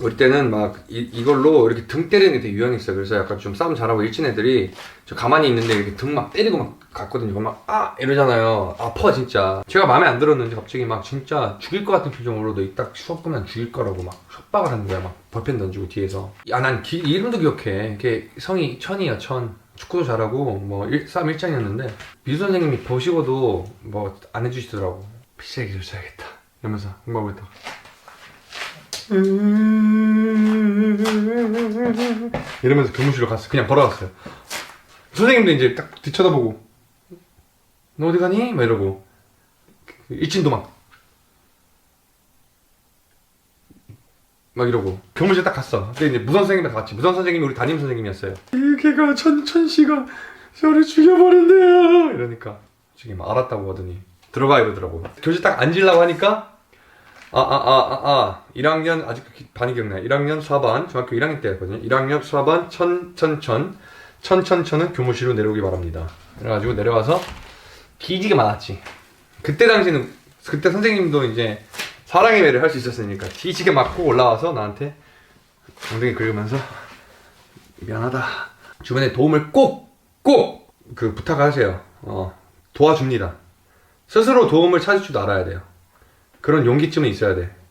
우리 때는 막 이, 이걸로 이렇게 등 때리는 게 되게 유행했어요. 그래서 약간 좀 싸움 잘하고 일진 애들이 저 가만히 있는데 이렇게 등 막 때리고 막 갔거든요. 막 아! 이러잖아요. 아파 진짜. 제가 마음에 안 들었는지 갑자기 막 진짜 죽일 것 같은 표정으로 너 이딱 수업 끝나면 죽일 거라고 막 협박을 하는 거야. 막 볼펜 던지고 뒤에서. 야 난 이름도 기억해. 이게 성이 천이야 천. 축구도 잘하고 뭐 일, 싸움 일장이었는데 미수 선생님이 보시고도 뭐 안 해주시더라고. 피시하게 조사야겠다. 이러면서 공부하고 있다가 이러면서 교무실로 갔어. 그냥 걸어갔어요. 선생님도 이제 딱 뒤쳐다보고 너 어디 가니? 막 이러고 일진도 막막 이러고 교무실 딱 갔어. 근데 이제 무선 선생님이랑 같이 무선 선생님이 우리 담임 선생님이었어요. 이 걔가 천 천 씨가 저를 죽여버린대요. 이러니까 저기 막 알았다고 하더니 들어가 이러더라고. 교실 딱 앉으려고 하니까 아, 아, 아, 아, 아. 1학년, 아직 반이 기억나요. 1학년 수화반, 중학교 1학년 때였거든요. 1학년 수화반, 천, 천, 천. 천, 천, 천은 교무실로 내려오기 바랍니다. 그래가지고 내려가서 기지가 많았지. 그때 당시는, 그때 선생님도 이제 사랑의 매를 할 수 있었으니까 뒤지게 맞고 올라와서 나한테 엉덩이 긁으면서 미안하다. 주변에 도움을 꼭, 꼭! 그 부탁하세요. 어, 도와줍니다. 스스로 도움을 찾을 줄 알아야 돼요. 그런 용기쯤은 있어야 돼.